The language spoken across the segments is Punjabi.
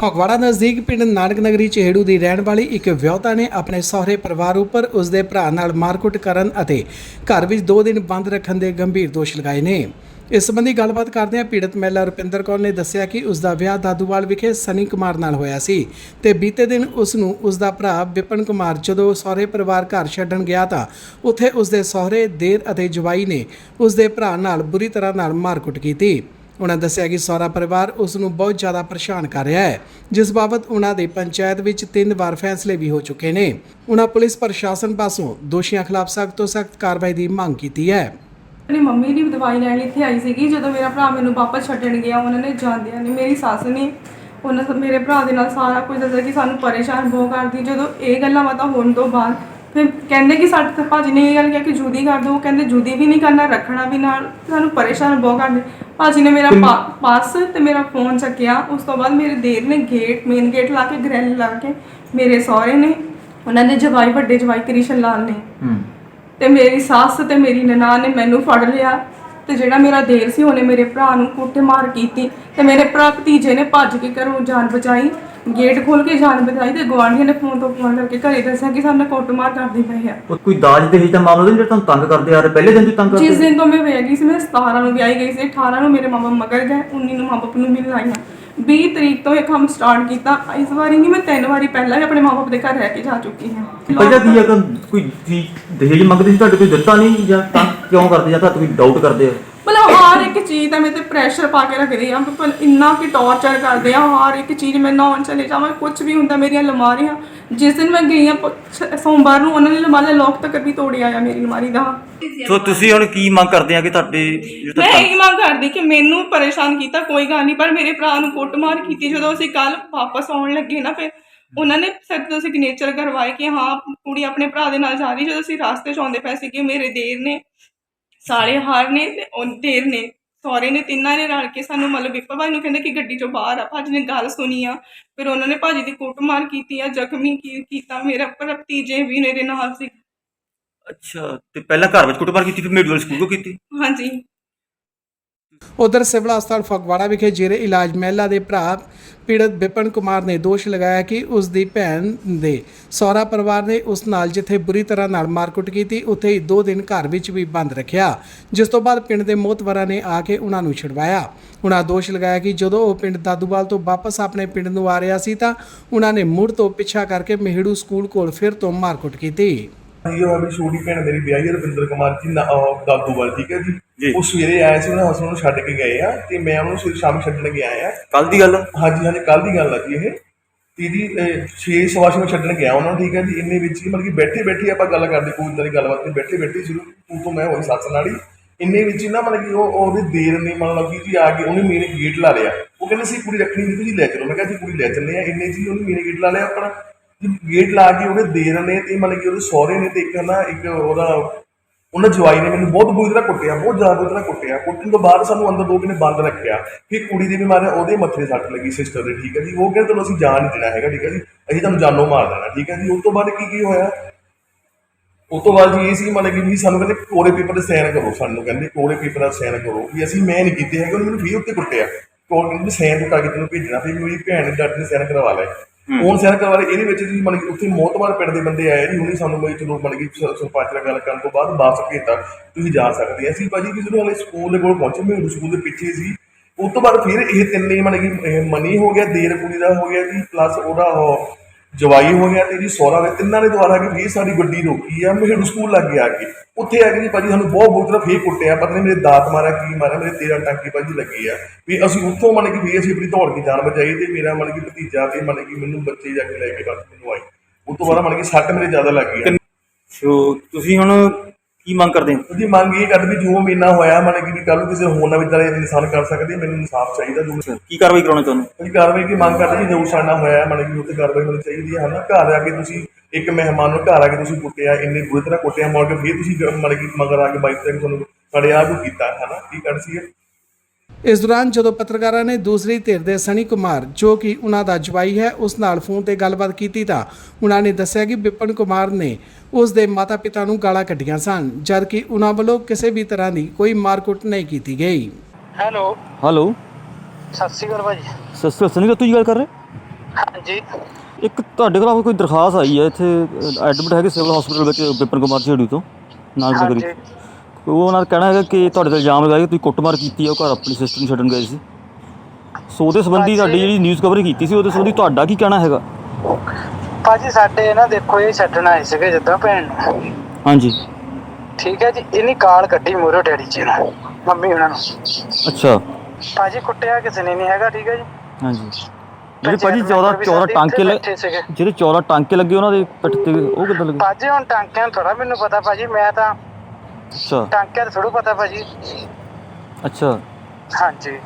ਫਗਵਾੜਾ ਨਜ਼ਦੀਕ ਪਿੰਡ ਨਾਨਕ ਨਗਰੀ ਚਹੇੜੂ ਦੀ ਰਹਿਣ ਵਾਲੀ ਇੱਕ ਵਿਆਹੁਤਾ ਨੇ ਆਪਣੇ ਸਹੁਰੇ ਪਰਿਵਾਰ ਉੱਪਰ ਉਸ ਦੇ ਭਰਾ ਨਾਲ ਮਾਰਕੁੱਟ ਕਰਨ ਅਤੇ ਘਰ ਵਿੱਚ 2 ਦਿਨ ਬੰਦ ਰੱਖਣ ਦੇ ਗੰਭੀਰ ਦੋਸ਼ ਲਗਾਏ ਨੇ। ਇਸ ਸੰਬੰਧੀ ਗੱਲਬਾਤ ਕਰਦਿਆਂ ਪੀੜਤ ਮਹਿਲਾ ਰੁਪਿੰਦਰ ਕੌਰ ਨੇ ਦੱਸਿਆ ਕਿ ਉਸ ਦਾ ਵਿਆਹ ਦਾਦੂਵਾਲ ਵਿਖੇ ਸਨੀ ਕੁਮਾਰ ਨਾਲ ਹੋਇਆ ਸੀ ਤੇ ਬੀਤੇ ਦਿਨ ਉਸ ਨੂੰ ਉਸ ਦਾ ਭਰਾ ਵਿਪਨ ਕੁਮਾਰ ਜਦੋਂ ਸਹੁਰੇ ਪਰਿਵਾਰ ਘਰ ਛੱਡਣ ਗਿਆ ਤਾਂ ਉੱਥੇ ਉਸ ਦੇ ਸਹੁਰੇ ਦੇਰ ਅਤੇ ਜਵਾਈ ਨੇ ਉਸ ਦੇ ਭਰਾ ਨਾਲ ਬੁਰੀ ਤਰ੍ਹਾਂ ਨਾਲ ਮਾਰਕੁੱਟ ਕੀਤੀ। ਉਹਨਾਂ ਦੱਸਿਆ ਕਿ ਸਹੁਰਾ ਪਰਿਵਾਰ ਉਸ ਨੂੰ ਬਹੁਤ ਜ਼ਿਆਦਾ ਪਰੇਸ਼ਾਨ ਕਰ ਰਿਹਾ ਹੈ, ਜਿਸ ਬਾਬਤ ਉਹਨਾਂ ਦੇ ਪੰਚਾਇਤ ਵਿੱਚ ਤਿੰਨ ਵਾਰ ਫੈਸਲੇ ਵੀ ਹੋ ਚੁੱਕੇ ਨੇ। ਉਹਨਾਂ ਪੁਲਿਸ ਪ੍ਰਸ਼ਾਸਨ ਪਾਸੋਂ ਦੋਸ਼ੀਆਂ ਖਿਲਾਫ ਸਖਤ ਤੋਂ ਸਖਤ ਕਾਰਵਾਈ ਦੀ ਮੰਗ ਕੀਤੀ ਹੈ। ਆਪਣੀ ਮੰਮੀ ਦੀ ਦਵਾਈ ਲੈਣ ਲਈ ਇੱਥੇ ਆਈ ਸੀਗੀ, ਜਦੋਂ ਮੇਰਾ ਭਰਾ ਮੈਨੂੰ ਵਾਪਸ ਛੱਡਣ ਗਿਆ, ਉਹਨਾਂ ਨੇ ਜਾਂਦਿਆਂ ਨੇ ਮੇਰੀ ਸੱਸ ਨੇ ਉਹਨਾਂ ਮੇਰੇ ਭਰਾ ਦੇ ਨਾਲ ਸਾਰਾ ਕੁਝ ਦੱਸਿਆ ਕਿ ਸਾਨੂੰ ਪਰੇਸ਼ਾਨ ਬਹੁਤ ਕਰਦੀ, ਜਦੋਂ ਇਹ ਗੱਲਾਂ ਬਾਤਾਂ ਹੋਣ ਤੋਂ ਬਾਅਦ ਫਿਰ ਕਹਿੰਦੇ ਕਿ ਸਾਡੇ ਤੇ ਭਾਜੀ ਨੇ ਇਹ ਗੱਲ ਕਿਹਾ ਕਿ ਜੁਦੀ ਕਰ ਦਿਓ। ਉਹ ਕਹਿੰਦੇ ਜੁਦੀ ਵੀ ਨਹੀਂ ਕਰਨਾ ਰੱਖਣਾ ਵੀ ਨਾਲ। ਸਾਨੂੰ ਪਰੇਸ਼ਾਨ ਬਹੁਤ ਕਰਦੇ। ਭਾਜੀ ਨੇ ਮੇਰਾ ਪਾ- ਪਰਸ ਤੇ ਮੇਰਾ ਫੋਨ ਚੱਕਿਆ। ਉਸ ਤੋਂ ਬਾਅਦ ਮੇਰੇ ਦੇਰ ਨੇ ਗੇਟ ਮੇਨ ਗੇਟ ਲਾ ਕੇ ਗ੍ਰਿਲ ਲਾ ਕੇ ਮੇਰੇ ਸਹੁਰੇ ਨੇ। ਉਹਨਾਂ ਦੇ ਜਵਾਈ ਵੱਡੇ ਜਵਾਈ ਕ੍ਰਿਸ਼ਨ ਲਾਲ ਨੇ। ਤੇ ਮੇਰੀ ਸੱਸ ਤੇ ਮੇਰੀ ਨਨਾਣ ਨੇ ਮੈਨੂੰ ਫੜ ਲਿਆ। ਤੇ ਜਿਹੜਾ ਮੇਰਾ ਦੇਰ ਸੀ ਉਹਨੇ ਮੇਰੇ ਭਰਾ ਨੂੰ ਕੁੱਟਮਾਰ ਕੀਤੀ। ਤੇ ਮੇਰੇ ਭਰਾ ਭਤੀਜੇ ਨੇ ਭੱਜ ਕੇ ਘਰੋਂ ਜਾਨ ਬਚਾਈ। ਗੇਟ ਖੋਲ ਕੇ ਜਾਨ ਬਚਾਈ ਤੇ ਗਵਾਂਢੀਆਂ ਨੇ ਫੋਨ ਤੋਂ ਫੋਨ ਕਰਕੇ ਘਰੇ ਦੱਸਿਆ ਕਿ ਸਾਨੂੰ ਕੁੱਟਮਾਰ ਕਰਦੇ ਪਏ ਆ। ਉਹ ਕੋਈ ਦਾਜ ਦੇ ਦਾ ਮਾਮਲਾ ਨਹੀਂ ਜਿਹੜਾ ਤੁਹਾਨੂੰ ਤੰਗ ਕਰਦੇ ਆ ਰਹੇ ਪਹਿਲੇ ਦਿਨ ਤੋਂ ਹੀ ਤੰਗ ਜਿਸ ਕਰਦੇ ਦਿਨ ਤੋਂ ਮੈਂ ਵਿਆਹ ਗਈ ਸੀ ਮੈਂ 17 ਨੂੰ ਵਿਆਹੀ ਗਈ ਸੀ 18 ਨੂੰ ਮੇਰੇ ਮਾਪੇ ਮਗਰ ਗਏ 19 ਨੂੰ ਮਾਪੇ ਨੂੰ ਮਿਲਣ ਆਈਆਂ 20 ਤਰੀਕ ਤੋਂ ਇਹ ਕੰਮ ਸਟਾਰਟ ਕੀਤਾ। ਇਸ ਵਾਰੀ ਨਹੀਂ ਮੈਂ ਤਿੰਨ ਵਾਰੀ ਪਹਿਲਾਂ ਹੀ ਆਪਣੇ ਮਾਪੇ ਦੇ ਘਰ ਰਹਿ ਕੇ ਜਾ ਚੁੱਕੀ ਹਾਂ। ਪਹਿਲਾਂ ਆ ਕਿ ਕੋਈ ਚੀਜ਼ ਦਹੇਜ ਮੰਗਦੇ ਸੀ ਤੁਹਾਡੇ ਕੋਈ ਦਿੱਤਾ ਨਹੀਂ ਜਾਂ ਤੰਗ ਕਿਉਂ ਕਰਦੇ ਜਾਂ ਤੁਹਾਨੂੰ ਕੋਈ ਡਾਊਟ ਕਰਦੇ ਆ? ਮਤਲਬ ਹਰ ਇੱਕ ਚੀਜ਼ ਦਾ ਮੇਰੇ ਤੇ ਪ੍ਰੈਸ਼ਰ ਪਾ ਕੇ ਰੱਖਦੇ ਆ ਪਰ ਇੰਨਾ ਕਿ ਟੌਰਚਰ ਕਰਦੇ ਆ ਹਰ ਇੱਕ ਚੀਜ਼ ਮੈਂ ਨਹਾਉਣ ਚਲੇ ਜਾਵਾਂ ਕੁਝ ਵੀ ਹੁੰਦਾ ਮੇਰੀਆਂ ਅਲਮਾਰੀਆਂ ਜਿਸ ਦਿਨ ਮੈਂ ਗਈ ਆ ਪ- ਸ- ਸੋਮਵਾਰ ਨੂੰ ਉਹਨਾਂ ਨੇ ਅਲਮਾਰੀ ਲੋਕ ਤੱਕ ਵੀ ਤੋੜਿਆ ਆ ਮੇਰੀ ਅਲਮਾਰੀ ਦਾ। ਸੋ ਤੁਸੀਂ ਹੁਣ ਕੀ ਮੰਗ ਕਰਦੇ ਆ ਕਿ ਤੁਹਾਡੇ ਮੈਂ ਇਹ ਮੰਗ ਕਰਦੀ ਕਿ ਮੈਨੂੰ ਪਰੇਸ਼ਾਨ ਕੀਤਾ ਕੋਈ ਗੱਲ ਨਹੀਂ ਪਰ ਮੇਰੇ ਭਰਾ ਨੂੰ ਕੁੱਟਮਾਰ ਕੀਤੀ ਜਦੋਂ ਅਸੀਂ ਕੱਲ ਵਾਪਸ ਆਉਣ ਲੱਗੇ ਨਾ ਫਿਰ ਉਹਨਾਂ ਨੇ ਸਾਡੇ ਤੋਂ ਸਿਗਨੇਚਰ ਕਰਵਾਏ ਕਿ ਹਾਂ ਕੁੜੀ ਆਪਣੇ ਭਰਾ ਦੇ ਨਾਲ ਜਾ ਰਹੀ ਜਦੋਂ ਅਸੀਂ ਰਾਸਤੇ 'ਚ ਆਉਂਦੇ ਪਏ ਸੀਗੇ ਮੇਰੇ ਦੇਰ ਨੇ ਸਾਰੇ ਹਾਰ ਨੇ ਤੇ ਉਹ ਦੇਰ ਨੇ ਸਹੁਰੇ ਨੇ ਤਿੰਨਾਂ ਨੇ ਰਲ ਕੇ ਸਾਨੂੰ ਮਤਲਬ ਵਿਪਰ ਭਾਈ ਨੂੰ ਕਹਿੰਦੇ ਕਿ ਗੱਡੀ 'ਚੋਂ ਬਾਹਰ ਆ ਭਾਜੀ ਨੇ ਗੱਲ ਸੁਣੀ ਆ। ਫਿਰ ਉਹਨਾਂ ਨੇ ਭਾਜੀ ਦੀ ਕੁੱਟਮਾਰ ਕੀਤੀ ਆ ਜ਼ਖਮੀ ਕੀ- ਕੀਤਾ ਮੇਰਾ ਭਤੀਜੇ ਵੀ ਮੇਰੇ ਨਾਲ ਸੀ। ਅੱਛਾ ਤੇ ਪਹਿਲਾਂ ਘਰ ਵਿੱਚ ਕੁੱਟਮਾਰ ਕੀਤੀ ਫਿਰ ਮੈਡੀਕਲ ਸਕੂਲ ਕੋ ਕੀਤੀ? ਹਾਂਜੀ। ਉਧਰ ਸਿਵਲ ਹਸਪਤਾਲ ਫਗਵਾੜਾ ਵਿਖੇ ਜੇਰੇ ਇਲਾਜ ਮਹਿਲਾ ਦੇ ਭਰਾ ਪੀੜਤ ਵਿਪਨ ਕੁਮਾਰ ਨੇ ਦੋਸ਼ ਲਗਾਇਆ ਕਿ ਉਸ ਦੀ ਭੈਣ ਦੇ ਸਹੁਰਾ ਪਰਿਵਾਰ ਨੇ ਉਸ ਨਾਲ ਜਿੱਥੇ ਬੁਰੀ ਤਰ੍ਹਾਂ ਨਾਲ ਮਾਰਕੁੱਟ ਕੀਤੀ, ਉੱਥੇ ਹੀ 2 ਦਿਨ ਘਰ ਵਿੱਚ ਵੀ ਬੰਦ ਰੱਖਿਆ। ਜਿਸ ਤੋਂ ਬਾਅਦ ਪਿੰਡ ਦੇ ਮੋਤਵਰਾਂ ਨੇ ਆ ਕੇ ਉਹਨਾਂ ਨੂੰ ਛੁਡਵਾਇਆ। ਉਹਨਾਂ ਦੋਸ਼ ਲਗਾਇਆ ਕਿ ਜਦੋਂ ਉਹ ਪਿੰਡ ਦਾਦੂਵਾਲ ਤੋਂ ਵਾਪਸ ਆਪਣੇ ਪਿੰਡ ਨੂੰ ਆ ਰਿਹਾ ਸੀ ਤਾਂ ਉਹਨਾਂ ਨੇ ਮੁੜ ਤੋਂ ਪਿੱਛਾ ਕਰਕੇ ਮਹਿੜੂ ਸਕੂਲ ਕੋਲ ਫਿਰ ਤੋਂ ਮਾਰਕੁੱਟ ਕੀਤੀ। ਇਹ ਹੋਇਆ ਵੀ ਛੋਟੀ ਭੈਣ ਮੇਰੀ ਵਿਆਹੀ ਹੈ ਰਵਿੰਦਰ ਕੁਮਾਰ ਜੀ ਨਾ- ਅਹ ਦਾਦੂਵਾਲ ਠੀਕ ਹੈ ਜੀ। ਜੀ। ਉਹ ਸਵੇਰੇ ਆਏ ਸੀ ਉਹਨਾਂ ਹਸਨ ਨੂੰ ਛੱਡ ਕੇ ਗਏ ਆ ਤੇ ਮੈਂ ਉਹਨੂੰ ਸਵੇਰੇ ਸ਼ਾਮ ਛੱਡਣ ਗਿਆ ਆ। ਕੱਲ ਦੀ ਗੱਲ ਆ? ਹਾਂਜੀ ਹਾਂਜੀ ਕੱਲ ਦੀ ਗੱਲ ਆ ਜੀ ਇਹ। ਤੇ ਜੀ 6 ਸਵਾ ਛੇ ਮੈਂ ਛੱਡਣ ਗਿਆ ਉਹਨਾਂ ਨੂੰ ਠੀਕ ਹੈ ਜੀ? ਇੰਨੇ ਵਿੱਚ ਹੀ ਮਤਲਬ ਕਿ ਬੈਠੇ ਬੈਠੇ ਆਪਾਂ ਗੱਲ ਕਰਦੇ ਕੋਈ ਇਦਾਂ ਦੀ ਗੱਲਬਾਤ ਨਹੀਂ ਬੈਠੇ ਬੈਠੇ ਸ਼ੁਰੂ ਤੂੰ ਤੋਂ ਮੈਂ ਹੋਈ ਸੱਸ ਨਾਲ ਹੀ। ਇੰਨੇ ਵਿੱਚ ਹੀ ਨਾ ਮਤਲਬ ਕਿ ਉਹ ਉਹਦੇ ਦੇਰ ਨੇ ਮਤਲਬ ਕਿ ਜੀ ਆ ਕੇ ਉਹਨੇ ਮੇਰੇ ਗੇਟ ਲਾ ਲਿਆ। ਉਹ ਕਹਿੰਦੇ ਸੀ ਕੁੜੀ ਰੱਖਣੀ ਨਹੀਂ ਤੁਸੀਂ ਲੈ ਚਲੋ। ਮੈਂ ਕਿਹਾ ਜੀ ਕੁੜੀ ਲੈ ਚੱਲੇ ਆ ਇੰਨੇ ਜੀ ਉਹਨੇ ਮੇਰੇ ਗੇਟ ਲਾ ਲਿਆ ਆਪਣਾ। ਜੀ ਗੇਟ ਲਾ ਕੇ ਉਹਦੇ ਦੇਰ ਨੇ ਤੇ ਮਤਲਬ ਕਿ ਉਹਦੇ ਸਹੁਰੇ ਨੇ ਤੇ ਇੱਕ ਨਾ ਇੱਕ ਉਹਦਾ, ਉਹਨਾਂ ਜਵਾਈ ਨੇ ਮੈਨੂੰ ਬਹੁਤ ਬੁਰੀ ਤਰ੍ਹਾਂ ਕੁੱਟਿਆ, ਬਹੁਤ ਜ਼ਿਆਦਾ ਬੁਰੀ ਤਰ੍ਹਾਂ ਕੁੱਟਿਆ। ਕੁੱਟਣ ਤੋਂ ਬਾਅਦ ਸਾਨੂੰ ਅੰਦਰ ਦੋ ਕਿਨੇ ਬੰਦ ਰੱਖਿਆ। ਫਿਰ ਕੁੜੀ ਦੇ ਵੀ ਮਾਰਿਆ ਉਹਦੇ ਮੱਥੇ ਸੱਟ ਲੱਗੀ ਸਿਸਟਰ ਦੇ, ਠੀਕ ਹੈ ਜੀ। ਉਹ ਕਹਿੰਦੇ ਤੁਹਾਨੂੰ ਅਸੀਂ ਜਾਣ ਨਹੀਂ ਦੇਣਾ ਹੈਗਾ, ਠੀਕ ਹੈ ਜੀ। ਅਸੀਂ ਤੁਹਾਨੂੰ ਜਾਨੋਂ ਮਾਰ ਦੇਣਾ, ਠੀਕ ਹੈ ਜੀ। ਉਸ ਤੋਂ ਬਾਅਦ ਕੀ ਕੀ ਹੋਇਆ? ਉਸ ਤੋਂ ਬਾਅਦ ਜੀ ਇਹ ਸੀ ਮਤਲਬ ਕਿ ਵੀ ਸਾਨੂੰ ਕਹਿੰਦੇ ਕੋਰੇ ਪੇਪਰ ਤੇ ਸਾਈਨ ਕਰੋ ਸਾਨੂੰ ਕਹਿੰਦੇ ਕੋਰੇ ਪੇਪਰ ਤੇ ਸਾਈਨ ਕਰੋ ਵੀ ਅਸੀਂ ਮੈਂ ਨਹੀਂ ਕੀਤੇ ਹੈਗੇ, ਉਹਨੇ ਮੈਨੂੰ ਫੇਰ ਉੱਤੇ ਕੁੱਟਿਆ। ਕੋਲ ਕਹਿੰਦੇ ਸਾਈਨ ਕਰਕੇ ਤੈਨੂੰ ਭੇਜਣਾ, ਫਿਰ ਮੇਰੀ ਭੈਣ ਨੇ ਡਾਕਟਰ ਨੇ ਸਾਈਨ ਕਰਵਾ ਲਏ ਹੁਣ ਸਾਈਨ ਕਰਵਾ ਇਹਦੇ ਵਿੱਚ ਜੀ ਮਤਲਬ ਕਿ ਉੱਥੇ ਮੋਤਬਾਰ ਪਿੰਡ ਦੇ ਬੰਦੇ ਆਏ ਜੀ, ਉਹਨੇ ਸਾਨੂੰ ਮਤਲਬ ਚਲੋ ਮਤਲਬ ਕਿ ਸਰਪੰਚ ਨਾਲ ਗੱਲ ਕਰਨ ਤੋਂ ਬਾਅਦ ਵਾਪਸ ਭੇਜਤਾ, ਤੁਸੀਂ ਜਾ ਸਕਦੇ ਆ। ਅਸੀਂ ਭਾਜੀ ਕਿਸੇ ਜਦੋਂ ਹਲੇ ਸਕੂਲ ਦੇ ਕੋਲ ਪਹੁੰਚੇ, ਮੈਂ ਸਕੂਲ ਦੇ ਪਿੱਛੇ ਸੀ। ਉਸ ਤੋਂ ਬਾਅਦ ਫਿਰ ਇਹ ਤਿੰਨੇ ਮਤਲਬ ਕਿ ਮਨੀ ਹੋ ਗਿਆ, ਦੇਰ ਕੁੜੀ ਦਾ ਹੋ ਗਿਆ ਜੀ ਪਲੱਸ ਉਹਦਾ ਜਵਾਈ ਹੋ ਗਿਆ ਤੇ ਜੀ ਸਹੁਰਾ ਹੋਇਆ ਤਿੰਨਾਂ ਨੇ ਦੁਆਰਾ ਕਿ ਫੇਰ ਸਾਡੀ ਗੱਡੀ ਰੋਕੀ ਆ, ਮੇਰੇ ਸਕੂਲ ਲੱਗ ਗਿਆ ਕੇ। ਉੱਥੇ ਆ ਕੇ ਜੀ ਭਾਜੀ ਸਾਨੂੰ ਬਹੁਤ ਬਹੁਤ ਤਰ੍ਹਾਂ ਫੇਰ ਕੁੱਟਿਆ, ਪਤਾ ਨਹੀਂ ਮੇਰੇ ਦਾਤ ਮਾਰਿਆ, ਕੀ ਮਾਰਿਆ, ਮੇਰੇ 13 ਟਾਂਕੇ ਭਾਜੀ ਲੱਗੇ ਆ। ਵੀ ਅਸੀਂ ਉੱਥੋਂ ਮਨ ਕਿ ਫੇਰ ਅਸੀਂ ਆਪਣੀ ਦੌੜ ਕੇ ਜਾਨ ਬਚਾਈ ਤੇ ਮੇਰਾ ਮਨ ਕਿ ਭਤੀਜਾ ਤੇ ਮਨ ਕਿ ਮੈਨੂੰ ਬੱਚੇ ਜਾ ਕੇ ਲੈ ਕੇ ਬਸ ਮੈਨੂੰ ਆਈ। ਉਸ ਤੋਂ ਬਾਅਦ ਮਨ ਕਿ ਸੱਟ ਮੇਰੇ ਜ਼ਿਆਦਾ ਲੱਗ ਗਈ ਸੋ ਤੁਸੀਂ ਹੁਣ ਕੀ ਮੰਗ ਕਰਦੇ ਹੋ? ਉਹਦੀ ਮੰਗ ਇਹ ਕਰਦੀ ਵੀ ਜੋ ਮਹੀਨਾ ਹੋਇਆ ਮਨ ਕਿ ਕੱਲ ਨੂੰ ਕਿਸੇ ਹੋਰ ਨਾਲ ਵੀ ਤਰ੍ਹਾਂ ਇਨਸਾਨ ਕਰ ਸਕਦੇ ਮੈਨੂੰ ਇਨਸਾਫ ਚਾਹੀਦਾ ਜੋ ਕੀ ਕਾਰਵਾਈ ਕਰਾਉਣੀ ਤੁਹਾਨੂੰ? ਕੋਈ ਕਾਰਵਾਈ ਦੀ ਮੰਗ ਕਰਦੇ ਜੀ ਜੋ ਸਾਡਾ ਹੋਇਆ ਮਨ ਕਿ ਉੱਤੇ ਕਾਰਵਾਈ ਹੋਣੀ ਚਾਹੀਦੀ ਹੈ ਹਨਾ? ਘਰ ਆ ਕੇ ਤੁਸੀਂ ਇੱਕ ਮਹਿਮਾਨ ਨੂੰ ਘਰ ਆ ਕੇ ਤੁਸੀਂ ਕੁੱਟਿਆ ਇੰਨੀ ਬੁਰੀ ਤਰ੍ਹਾਂ ਕੁੱਟਿਆ ਮੋੜ ਕੇ ਫਿਰ ਤੁਸੀਂ ਮਨ ਕਿ ਮਗਰ ਆ ਕੇ ਬਾਈਕ ਤੇ ਤੁਹਾਨੂੰ ਫੜਿਆ ਉਹ ਕੀਤਾ ਹਨਾ? ਕੀ ਕਰ ਸੀ ਇਸ ਦੌਰਾਨ ਜਦੋਂ ਪੱਤਰਕਾਰਾਂ ਨੇ ਦੂਸਰੀ ਧਿਰ ਦੇ ਸਨੀ ਕੁਮਾਰ ਜੋ ਕਿ ਉਹਨਾਂ ਦਾ ਜਵਾਈ ਹੈ ਉਸ ਨਾਲ ਫੋਨ ਤੇ ਗੱਲਬਾਤ ਕੀਤੀ ਤਾਂ ਉਹਨਾਂ ਨੇ ਦੱਸਿਆ ਕਿ ਵਿਪਨ ਕੁਮਾਰ ਨੇ ਉਸ ਦੇ ਮਾਤਾ-ਪਿਤਾ ਨੂੰ ਗਾਲਾਂ ਕੱਢੀਆਂ ਸਨ ਜਦਕਿ ਉਹਨਾਂ ਵੱਲੋਂ ਕਿਸੇ ਵੀ ਤਰ੍ਹਾਂ ਦੀ ਕੋਈ ਮਾਰਕੁੱਟ ਨਹੀਂ ਕੀਤੀ ਗਈ। ਹੈਲੋ। ਹੈਲੋ। ਸਤਿ ਸ਼੍ਰੀ ਅਕਾਲ ਭਾਜੀ। ਸਨੀ ਗੱਲ ਕਰ ਰਹੇ? ਹਾਂਜੀ। ਇੱਕ ਤੁਹਾਡੇ ਖਿਲਾਫ ਕੋਈ ਦਰਖਾਸਤ ਆਈ ਹੈ ਇੱਥੇ ਐਡਮਿਟ ਹੈਗੇ ਸਿਵਲ ਹਸਪੀਟਲ ਵਿੱਚ ਵਿਪਨ ਕੁਮਾਰ ਝੇੜੂ ਤੋਂ ਨਾਨਕ ਨਗਰੀ ਹਾਂਜੀ ਉਹ ਉਹਨਾਂ ਦਾ ਕਹਿਣਾ ਹੈਗਾ ਕਿ ਤੁਹਾਡੇ ਤੇ ਇਲਜ਼ਾਮ ਲਗਾਇਆ ਕਿ ਤੁਸੀਂ ਕੁੱਟਮਾਰ ਕੀਤੀ ਹੈ ਉਹ ਘਰ ਆਪਣੀ ਸਿਸਟਰ ਨੂੰ ਛੱਡਣ ਗਏ ਸੀ। ਸੋ ਉਹਦੇ ਸੰਬੰਧੀ। ਤੁਹਾਡੀ ਜਿਹੜੀ ਨਿਊਜ਼ ਕਵਰ ਕੀਤੀ ਸੀ ਉਹਦੇ ਸੰਬੰਧੀ ਤੁਹਾਡਾ ਕੀ ਕਹਿਣਾ ਹੈਗਾ? ਭਾਜੀ ਸਾਡੇ ਨਾ ਦੇਖੋ ਇਹ ਛੱਡਣ ਆਏ ਸੀਗੇ ਜਿੱਦਾਂ ਭੈਣ ਨੂੰ। ਹਾਂਜੀ। ਠੀਕ ਹੈ ਜੀ ਇਹਨੀ ਕਾਲ ਕੱਢੀ ਮੋਰੋ ਡੈਡੀ ਜੀ ਨੂੰ ਮੰਮੀ ਉਹਨਾਂ ਨੂੰ। ਅੱਛਾ। ਭਾਜੀ ਕੁੱਟਿਆ ਕਿਸੇ ਨੇ ਨਹੀਂ ਹੈਗਾ ਠੀਕ ਹੈ ਜੀ? ਹਾਂਜੀ। ਜਿਹੜੇ ਭਾਜੀ ਪੰਚਾਇਤ 14 ਮੈਂਬਰ ਵੀ 14 ਸਾਡੇ ਟਾਂਕੇ ਜਿਹੜੇ 14 ਟਾਂਕੇ ਲੱਗੇ ਉਹਨਾਂ ਦੇ ਪਿੱਠ ਤੇ ਉਹ ਕਿੱਦਾਂ ਲੱਗੇ? ਭਾਜੀ ਹੁਣ ਟਾਂਕਿਆਂ ਨੂੰ ਥੋੜਾ ਮੈਨੂੰ ਪਤਾ ਭਾਜੀ ਮੈਂ ਤਾਂ ਅੱਛਾ। ਟਾਂਕਿਆਂ ਦਾ ਥੋੜਾ ਪਤਾ ਭਾਜੀ। ਅੱਛਾ। ਹਾਂਜੀ।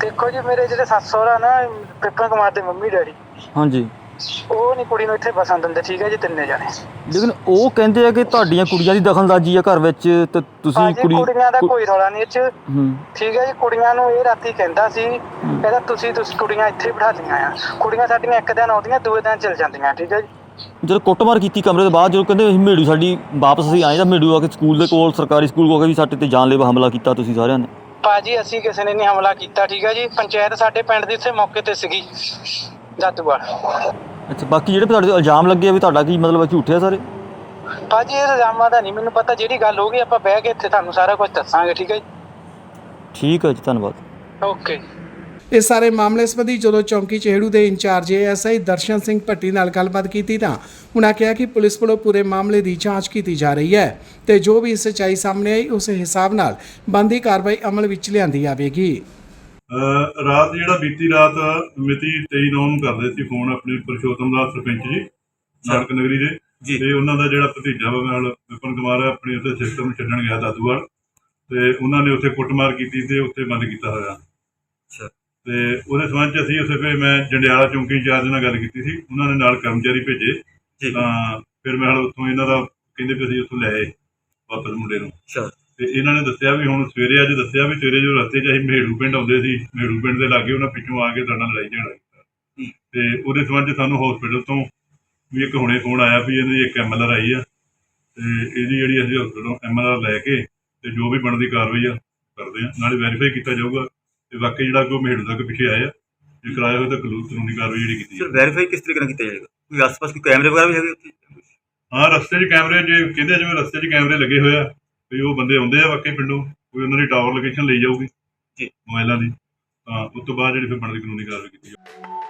ਦੇਖੋ ਜੀ ਮੇਰੇ ਜਿਹੜੇ ਸੱਸ ਸਹੁਰਾ ਨਾ ਪਿੱਪਲ ਕੁਮਾਰ ਦੇ ਮੰਮੀ ਡੈਡੀ ਹਾਂਜੀ। ਉਹ ਨਹੀਂ ਕੁੜੀ ਨੂੰ ਇੱਥੇ ਬਸਣ ਦਿੰਦੇ ਠੀਕ ਹੈ ਜੀ ਤਿੰਨੇ ਜਾਣੇ। ਲੇਕਿਨ ਉਹ ਕਹਿੰਦੇ ਆ ਕਿ ਤੁਹਾਡੀਆਂ ਕੁੜੀਆਂ ਦੀ ਦਖਲਅੰਦਾਜ਼ੀ ਆ ਘਰ ਵਿੱਚ ਤੇ ਤੁਸੀਂ ਕੁੜੀ ਕੁੜੀਆਂ ਦਾ ਕੋਈ ਰੌਲਾ ਨਹੀਂ ਹੂੰ। ਠੀਕ ਹੈ ਜੀ ਕੁੜੀਆਂ ਨੂੰ ਇਹ ਰਾਤੀ ਕਹਿੰਦਾ ਸੀ ਕਹਿੰਦਾ ਤੁਸੀਂ ਤੁਸੀਂ ਕੁੜੀਆਂ ਇੱਥੇ ਬਿਠਾ ਲਈਆਂ ਆ। ਕੁੜੀਆਂ ਸਾਡੀਆਂ ਇੱਕ ਦਿਨ ਆਉਂਦੀਆਂ ਦੂਏ ਦਿਨ ਚਲ ਜਾਂਦੀਆਂ ਠੀਕ ਹੈ ਜੀ। ਜਦੋਂ ਕੁੱਟਮਾਰ ਕੀਤੀ ਕਮਰੇ ਦੇ ਬਾਅਦ ਜਦੋਂ ਕਹਿੰਦੇ ਅਸੀਂ ਮੇੜੂ ਸਾਡੀ ਵਾਪਸ ਅਸੀਂ ਆਏ ਤਾਂ ਮੇੜੂ ਆ ਕੇ ਸਕੂਲ ਦੇ ਕੋਲ ਸਰਕਾਰੀ ਸਕੂਲ ਕੋਲ ਆ ਕੇ ਵੀ ਸਾਡੇ ਤੇ ਜਾਨਲੇਵਾ ਹਮਲਾ ਕੀਤਾ ਤੁਸੀਂ ਸਾਰਿਆਂ ਨੇ। ਭਾਜੀ ਅਸੀਂ ਕਿਸੇ ਨੇ ਨਹੀਂ ਹਮਲਾ ਕੀਤਾ ਠੀਕ ਹੈ ਜੀ? ਪੰਚਾਇਤ ਸਾਡੇ ਪਿੰਡ ਦੀ ਇੱਥੇ ਮੌਕੇ ਤੇ ਸੀਗੀ। ਜਾਤੂਵਾਲ ਅੱਛਾ ਬਾਕੀ ਜਿਹੜੇ ਤੁਹਾਡੇ ਤੇ ਇਲਜ਼ਾਮ ਲੱਗੇ ਆ ਵੀ ਤੁਹਾਡਾ ਕੀ ਮਤਲਬ ਹੈ ਝੂਠੇ ਆ ਸਾਰੇ? ਭਾਜੀ ਇਹ ਇਲਜ਼ਾਮਾਂ ਦਾ ਨਹੀਂ ਮੈਨੂੰ ਪਤਾ ਜਿਹੜੀ ਗੱਲ ਹੋਗੀ ਆਪਾਂ ਬਹਿ ਕੇ ਇੱਥੇ ਤੁਹਾਨੂੰ ਸਾਰਾ ਕੁਝ ਦੱਸਾਂਗੇ ਠੀਕ ਹੈ ਜੀ? ਠੀਕ ਹੈ ਜੀ ਧੰਨਵਾਦ। ਓਕੇ ਇਸ ਸਾਰੇ ਮਾਮਲੇ ਸੰਬੰਧੀ ਜਦੋਂ ਚੌਂਕੀ ਚਿਹੜੂ ਦੇ ਇੰਚਾਰਜ ਐਸਆਈ ਦਰਸ਼ਨ ਸਿੰਘ ਭੱਟੀ ਨਾਲ ਗੱਲਬਾਤ ਕੀਤੀ ਤਾਂ ਉਨ੍ਹਾਂ ਕਿਹਾ ਕਿ ਪੁਲਿਸ ਵੱਲੋਂ ਪੂਰੇ ਮਾਮਲੇ ਦੀ ਜਾਂਚ ਕੀਤੀ ਜਾ ਰਹੀ ਹੈ ਤੇ ਜੋ ਵੀ ਸੱਚਾਈ ਸਾਹਮਣੇ ਆਈ ਉਸ ਹਿਸਾਬ ਨਾਲ ਬੰਦੀ ਕਾਰਵਾਈ ਅਮਲ ਵਿੱਚ ਲਿਆਂਦੀ ਜਾਵੇਗੀ ਰਾਤ ਜਿਹੜਾ ਬੀਤੀ ਰਾਤ ਮਿਤੀ 23 ਨੌਂ ਨੂੰ ਕਰਦੇ ਸੀ ਫੋਨ ਆਪਣੇ ਪੁਰਸ਼ੋਤਮ ਦਾਸ ਸਰਪੰਚ ਜੀ ਨਾਨਕ ਨਗਰੀ ਦੇ ਜੀ। ਤੇ ਉਹਨਾਂ ਦਾ ਜਿਹੜਾ ਭਤੀਜਾ ਨਾਲ ਵਿਪਨ ਕੁਮਾਰ ਹੈ ਆਪਣੀ ਉੱਥੇ ਸਿਸਟਮ ਨੂੰ ਛੱਡਣ ਗਿਆ ਦਾਦੂਵਾਲ ਤੇ ਉਹਨਾਂ ਨੇ ਉੱਥੇ ਕੁੱਟਮਾਰ ਕੀਤੀ ਤੇ ਉੱਥੇ ਬੰਦ ਕੀਤਾ ਹੋਇਆ ਅੱਛਾ। ਤੇ ਉਹਦੇ ਸੰਬੰਧ ਚ ਅਸੀਂ ਉਸੇ ਵੇ ਮੈਂ ਜੰਡਿਆਲਾ ਚੌਂਕੀ ਇੰਚਾਰਜ ਨਾਲ ਗੱਲ ਕੀਤੀ ਸੀ। ਉਹਨਾਂ ਨੇ ਨਾਲ ਕਰਮਚਾਰੀ ਭੇਜੇ। ਤਾਂ ਫਿਰ ਮੈਂ ਹਾਲ ਉੱਥੋਂ ਇਹਨਾਂ ਦਾ ਕਹਿੰਦੇ ਵੀ ਅਸੀਂ ਉੱਥੋਂ ਲੈ ਆਏ ਵਾਪਸ ਮੁੰਡੇ ਨੂੰ। ਅੱਛਾ। ਤੇ ਇਹਨਾਂ ਨੇ ਦੱਸਿਆ ਵੀ ਹੁਣ ਸਵੇਰੇ ਅੱਜ ਦੱਸਿਆ ਵੀ ਸਵੇਰੇ ਜੋ ਰਸਤੇ 'ਚ ਅਸੀਂ ਮੇੜੂ ਪਿੰਡ ਆਉਂਦੇ ਸੀ ਮੇੜੂ ਪਿੰਡ ਦੇ ਲਾਗੇ ਉਹਨਾਂ ਪਿੱਛੋਂ ਆ ਕੇ ਸਾਡੇ ਲੜਾਈ ਝਗੜਾ ਕੀਤਾ। ਤੇ ਉਹਦੇ ਸੰਬੰਧ 'ਚ ਸਾਨੂੰ ਹਸਪੀਟਲ ਤੋਂ ਵੀ ਇੱਕ ਹੁਣੇ ਫੋਨ ਆਇਆ ਵੀ ਇਹਦੀ ਇੱਕ ਐਮਐਲਆਰ ਆਈ ਆ। ਤੇ ਇਹਦੀ ਜਿਹੜੀ ਅਸੀਂ ਹਸਪੀਟਲੋਂ ਐਮਐਲਆਰ ਲੈ ਕੇ ਤੇ ਜੋ ਵੀ ਬਣਦੀ ਕਾਰਵਾਈ ਆ ਕਰਦੇ ਆ। ਨਾਲੇ ਵੈਰੀਫਾਈ ਕੀਤਾ ਜਾਊਗਾ ਤੇ ਬਾਕੀ ਜਿਹੜਾ ਕੋਈ ਮੇੜੂ ਤੱਕ ਪਿੱਛੇ ਆਇਆ ਜੇ ਕਰਾਇਆ ਹੋਇਆ ਤਾਂ ਕਾਨੂੰਨ ਕਾਨੂੰਨੀ ਕਾਰਵਾਈ ਜਿਹੜੀ ਕੀਤੀ ਸਰ ਜਾਊਗੀ ਵੈਰੀਫਾਈ ਕਿਸ ਤਰੀਕੇ ਨਾਲ ਕੀਤਾ ਜਾਏਗਾ? ਕੋਈ ਆਸ-ਪਾਸ ਕੋਈ ਕੈਮਰੇ ਵਗੈਰਾ ਵੀ ਹੈਗੇ ਉੱਥੇ? ਹਾਂ ਰਸਤੇ 'ਚ ਕੈਮਰੇ ਜੇ ਕਹਿੰਦੇ ਆ ਜਿਵੇਂ ਰਸਤੇ 'ਚ ਕੈਮਰੇ ਲੱਗੇ ਹੋਏ ਆ ਵੀ ਉਹ ਬੰਦੇ ਆਉਂਦੇ ਆ ਵਾਕਈ ਪਿੰਡੋਂ ਕੋਈ ਉਹਨਾਂ ਦੀ ਟਾਵਰ ਲੋਕੇਸ਼ਨ ਲਈ ਜਾਊਗੀ ਜੀ। ਮੋਬਾਈਲਾਂ ਦੀ ਤਾਂ ਉਸ ਤੋਂ ਬਾਅਦ ਜਿਹੜੀ ਫਿਰ ਬਣਦੀ ਕਾਨੂੰਨੀ ਕਾਰਵਾਈ ਕੀਤੀ ਜਾਊਗੀ